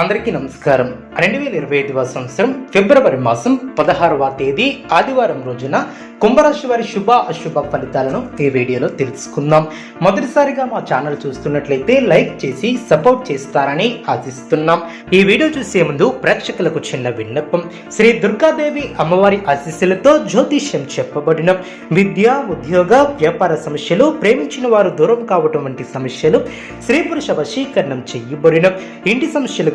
అందరికీ నమస్కారం. రెండు వేల ఇరవై ఐదవ సంవత్సరం ఫిబ్రవరి మాసం పదహారవ తేదీ ఆదివారం రోజున కుంభరాశి వారి శుభ అశుభ ఫలితాలను ఈ వీడియోలో తెలుసుకుందాం. మొదటిసారిగా మా ఛానల్ చూస్తున్నట్లయితే లైక్ చేసి సపోర్ట్ చేస్తారని ఆశిస్తున్నాం. ఈ వీడియో చూసే ముందు ప్రేక్షకులకు చిన్న విన్నపం. శ్రీ దుర్గాదేవి అమ్మవారి ఆశీస్సులతో జ్యోతిష్యం చెప్పబడిన. విద్య ఉద్యోగ వ్యాపార సమస్యలు ప్రేమించిన వారు దూరం కావటం వంటి సమస్యలు స్త్రీ పురుష వశీకరణం చేయబడిన. ఇంటి సమస్యలు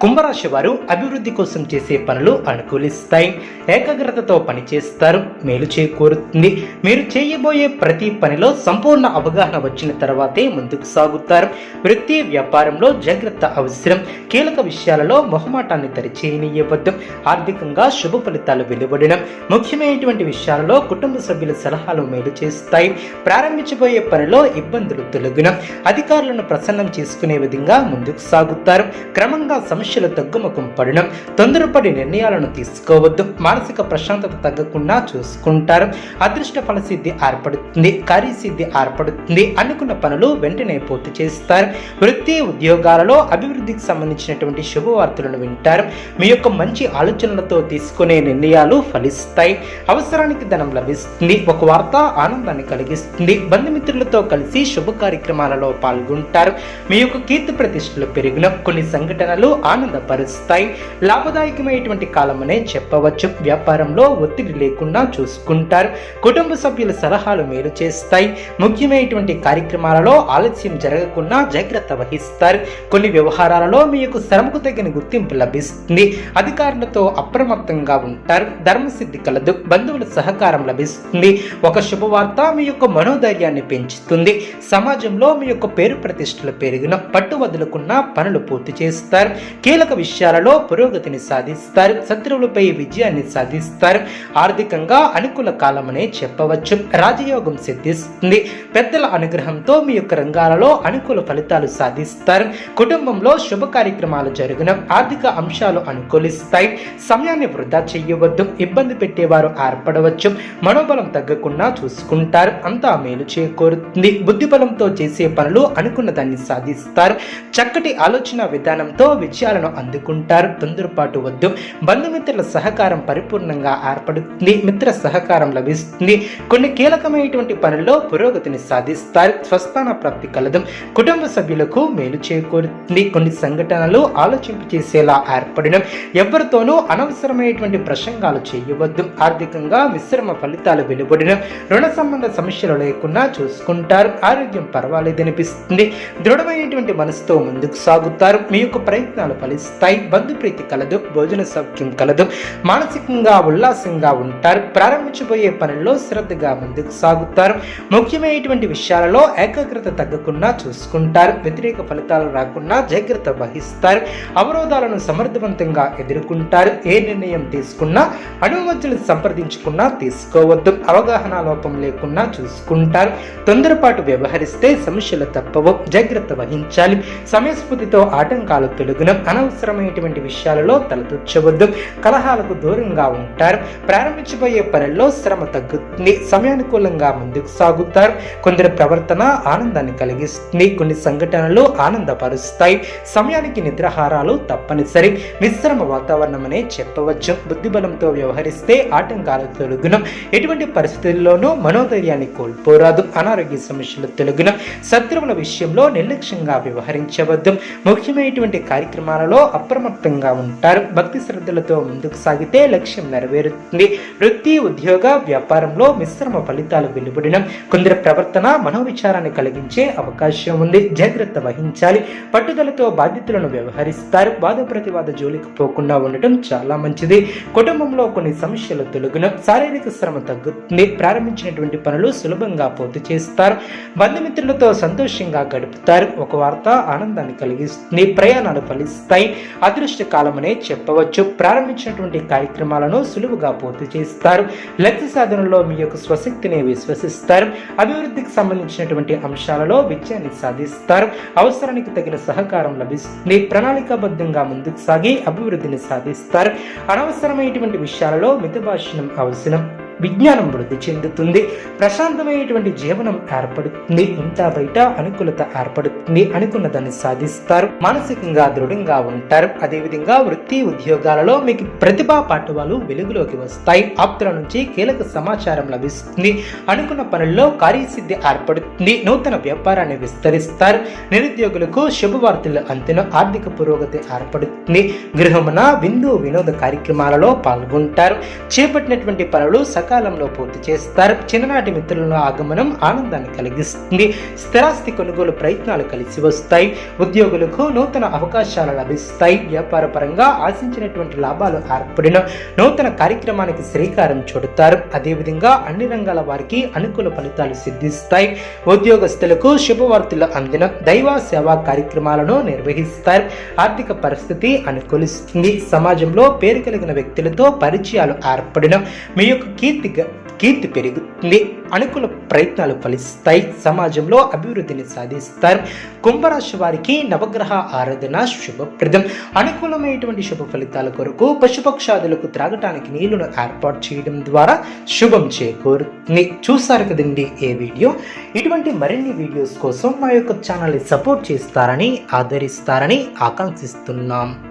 కుంభరాశి వారు అభివృద్ధి కోసం చేసే పనులు అనుకూలిస్తాయి. ఏకాగ్రతతో పనిచేస్తారు. మేలు చేకూరుతుంది. మీరు చేయబోయే ప్రతి పనిలో సంపూర్ణ అవగాహన వచ్చిన తర్వాతే ముందుకు సాగుతారు. వృత్తి వ్యాపారంలో జాగ్రత్త అవసరం. కీలక విషయాలలో మొహమాటాన్ని తరిచేయనివ్వద్దు ఆర్థికంగా శుభ ఫలితాలు వెలువడిన ముఖ్యమైనటువంటి విషయాలలో కుటుంబ సభ్యుల సలహాలు మేలు చేస్తాయి. ప్రారంభించబోయే పనిలో ఇబ్బందులు తొలగిన అధికారులను ప్రసన్నం చేసుకునే విధంగా ముందుకు సాగుతారు. క్రమంగా సమస్యలు తగ్గుముఖం పడడం తొందరపడి నిర్ణయాలను తీసుకోవద్దు. మానసిక ప్రశాంతత తగ్గకుండా చూసుకుంటారు. అదృష్ట ఫలసిద్ధి ఏర్పడుతుంది కార్యసిద్ధి ఏర్పడుతుంది. అనుకున్న పనులు వెంటనే పూర్తి చేస్తారు. వృత్తి ఉద్యోగాలలో అభివృద్ధికి సంబంధించినటువంటి శుభవార్తలను వింటారు. మీ యొక్క మంచి ఆలోచనలతో తీసుకునే నిర్ణయాలు ఫలిస్తాయి. అవసరానికి ధనం లభిస్తుంది. ఒక వార్త ఆనందాన్ని కలిగిస్తుంది. బంధుమిత్రులతో కలిసి శుభ కార్యక్రమాలలో పాల్గొంటారు. మీ యొక్క కీర్తి ప్రతిష్టలు పెరిగిన కొన్ని సంఘటనలు ఆనందపరుస్తాయి. లాభదాయకమైనటువంటి కాలమనే చెప్పవచ్చు. వ్యాపారంలో ఒత్తిడి లేకుండా చూసుకుంటారు. కుటుంబ సభ్యుల సలహాలు మేలు చేస్తాయి. ముఖ్యమైనటువంటి కార్యక్రమాలలో ఆలస్యం జరగకుండా జాగ్రత్త వహిస్తారు. కొన్ని వ్యవహారాలలో మీ యొక్క శ్రమకు తగిన గుర్తింపు లభిస్తుంది. అధికారులతో అప్రమత్తంగా ఉంటారు. ధర్మసిద్ధి కలదు. బంధువుల సహకారం లభిస్తుంది. ఒక శుభవార్త మీ యొక్క మనోధైర్యాన్ని పెంచుతుంది. సమాజంలో మీ యొక్క పేరు ప్రతిష్టలు పెరిగిన పట్టు వదులుకున్న పనులు పూర్తి చేస్తారు. కీలక విషయాలలో పురోగతిని సాధిస్తారు శత్రువులపై విజయాన్ని సాధిస్తారు. ఆర్థికంగా అనుకూల కాలమనే చెప్పవచ్చు. రాజయోగం సిద్ధిస్తుంది. పెద్దల అనుగ్రహంతో మీ యొక్క రంగాలలో అనుకూల ఫలితాలు సాధిస్తారు. కుటుంబంలో శుభ కార్యక్రమాలు జరిగిన ఆర్థిక అంశాలు అనుకూలిస్తాయి. సమయాన్ని వృధా చేయవద్దు ఇబ్బంది పెట్టేవారు ఏర్పడవచ్చు. మనోబలం తగ్గకుండా చూసుకుంటారు అంతా మేలు చేకూరుతుంది. బుద్ధిబలంతో చేసే పనులు అనుకున్న దాన్ని సాధిస్తారు. చక్కటి ఆలోచన విధానంతో విజయాలు ఫలితాలను అందుకుంటారు. తొందరపాటు వద్దు. బంధుమిత్రుల సహకారం పరిపూర్ణంగా ఏర్పడుతుంది. మిత్ర సహకారం లభిస్తుంది. కొన్ని కీలకమైనటువంటి పనుల్లో పురోగతిని సాధిస్తారు. స్వస్థాన ప్రాప్తి కలదు. కుటుంబ సభ్యులకు మేలు చేకూరుతుంది. కొన్ని సంఘటనలు ఆలోచింపు చేసేలా ఏర్పడడం. ఎవరితోనూ అనవసరమైనటువంటి ప్రసంగాలు చేయవద్దు. ఆర్థికంగా మిశ్రమ ఫలితాలు వెలువడడం. రుణ సంబంధ సమస్యలు లేకుండా చూసుకుంటారు. ఆరోగ్యం పర్వాలేదనిపిస్తుంది. దృఢమైనటువంటి మనసుతో ముందుకు సాగుతారు. మీ యొక్క ప్రయత్నాలు ఫలిస్తాయి. బంధుప్రీతి కలదు భోజన సౌఖ్యం కలదు మానసికంగా ఉల్లాసంగా ఉంటారు. ప్రారంభించబోయే పనుల్లో శ్రద్ధగా ముందుకు సాగుతారు. ముఖ్యమైనటువంటి విషయాలలో ఏకాగ్రత తగ్గకుండా చూసుకుంటారు. వ్యతిరేక ఫలితాలు రాకుండా జాగ్రత్త వహిస్తారు. అవరోధాలను సమర్థవంతంగా ఎదుర్కొంటారు. ఏ నిర్ణయం తీసుకున్నా అనుమతులు సంప్రదించకుండా తీసుకోవద్దు. అవగాహన లోపం లేకుండా చూసుకుంటారు. తొందరపాటు వ్యవహరిస్తే సమస్యలు తప్పవు. జాగ్రత్త వహించాలి. సమయస్ఫూర్తితో ఆటంకాలు తొలగిన. అనవసరమైనటువంటి విషయాలలో తలదూర్చవద్దు. కలహాలకు దూరంగా ఉంటారు. ప్రారంభించబోయే పనుల్లో శ్రమ తగ్గుతుంది. సమయానుకూలంగా ముందుకు సాగుతారు. కొందరి ప్రవర్తన ఆనందాన్ని కలిగిస్తుంది. కొన్ని సంఘటనలు ఆనందపరుస్తాయి. సమయానికి నిద్రాహారాలు తప్పనిసరి. మిశ్రమ వాతావరణం అనే చెప్పవచ్చు. బుద్ధిబలంతో వ్యవహరిస్తే ఆటంకాలు తొలగునం. ఎటువంటి పరిస్థితుల్లోనూ మనోధైర్యాన్ని కోల్పోరాదు. అనారోగ్య సమస్యలు తొలగునం. శత్రువుల విషయంలో నిర్లక్ష్యంగా వ్యవహరించవద్దు. ముఖ్యమైనటువంటి కార్యక్రమాలలో అప్రమత్తంగా ఉంటారు. భక్తి శ్రద్ధలతో ముందుకు సాగితే లక్ష్యం నెరవేరుతుంది. వృత్తి ఉద్యోగ వ్యాపారంలో మిశ్రమ ఫలితాలు వెలువడడం కొందరి ప్రవర్తన మనోవిచారాన్ని కలిగించే అవకాశం ఉంది. జాగ్రత్త వహించాలి. పట్టుదలతో బాధ్యతలను వ్యవహరిస్తారు. వాద ప్రతివాద జోలికి పోకుండా ఉండటం చాలా మంచిది. కుటుంబంలో కొన్ని సమస్యలు తొలగిన శారీరక శ్రమ తగ్గుతుంది. ప్రారంభించినటువంటి పనులు సులభంగా పూర్తి చేస్తారు. బంధుమిత్రులతో సంతోషంగా గడుపుతారు. ఒక వార్త ఆనందాన్ని కలిగిస్తుంది. ప్రయాణాలు ఫలిస్తాయి పై అదృష్ట కాలమనే చెప్పవచ్చు. ప్రారంభించినటువంటి కార్యక్రమాలను సులువుగా పూర్తి చేస్తారు. లక్ష్య సాధనలో మీ యొక్క స్వశక్తిని విశ్వసిస్తారు. అభివృద్ధికి సంబంధించినటువంటి అంశాలలో విజయాన్ని సాధిస్తారు. అవసరానికి తగిన సహకారం లభిస్తుంది. ప్రణాళికాబద్ధంగా ముందుకు సాగి అభివృద్ధిని సాధిస్తారు. అనవసరమైనటువంటి విషయాలలో మితభాషణం అవసరం. విజ్ఞానం వృద్ధి చెందుతుంది. ప్రశాంతమైనటువంటి జీవనం ఏర్పడుతుంది. ఇంత బయట అనుకూలత ఏర్పడుతుంది. అనుకున్న దాన్ని సాధిస్తారు. మానసికంగా దృఢంగా ఉంటారు. అదేవిధంగా వృత్తి ఉద్యోగాలలో మీకు ప్రతిభా పాఠవాలు వెలుగులోకి వస్తాయి. ఆప్తుల నుంచి కీలక సమాచారం లభిస్తుంది. అనుకున్న పనుల్లో కార్యసిద్ధి ఏర్పడుతుంది. నూతన వ్యాపారాన్ని విస్తరిస్తారు. నిరుద్యోగులకు శుభవార్తలు అంతిన? ఆర్థిక పురోగతి ఏర్పడుతుంది. గృహమున విందు వినోద కార్యక్రమాలలో పాల్గొంటారు. చేపట్టినటువంటి పనులు సకాలంలో పూర్తి చేస్తారు చిన్ననాటి మిత్రుల ఆగమనం ఆనందాన్ని కలిగిస్తుంది. స్థిరాస్తి కొనుగోలు ప్రయత్నాలు కలిసి వస్తాయి. ఉద్యోగులకు నూతన అవకాశాలు లభిస్తాయి. వ్యాపార పరంగా ఆశించినటువంటి లాభాలు ఏర్పడిన నూతన కార్యక్రమానికి శ్రీకారం చుడతారు. అదేవిధంగా అన్ని రంగాల వారికి అనుకూల ఫలితాలు సిద్ధిస్తాయి. ఉద్యోగస్తులకు శుభవార్తలు అందిన దైవ సేవా కార్యక్రమాలను నిర్వహిస్తారు. ఆర్థిక పరిస్థితి అనుకూలిస్తుంది. సమాజంలో పేరు కలిగిన వ్యక్తులతో పరిచయాలు ఏర్పడిన మీ యొక్క కీర్తి కీర్తి పెరుగుతుంది. అనుకూల ప్రయత్నాలు ఫలిస్తాయి. సమాజంలో అభివృద్ధిని సాధిస్తారు. కుంభరాశి వారికి నవగ్రహ ఆరాధన శుభప్రదం. అనుకూలమైనటువంటి శుభ ఫలితాల కొరకు పశుపక్షాదులకు త్రాగటానికి నీళ్ళను ఏర్పాటు చేయడం ద్వారా శుభం చేకూరుతుంది. చూసారు కదండి ఏ వీడియో? ఇటువంటి మరిన్ని వీడియోస్ కోసం మా యొక్క ఛానల్ని సపోర్ట్ చేస్తారని ఆదరిస్తారని ఆకాంక్షిస్తున్నాం.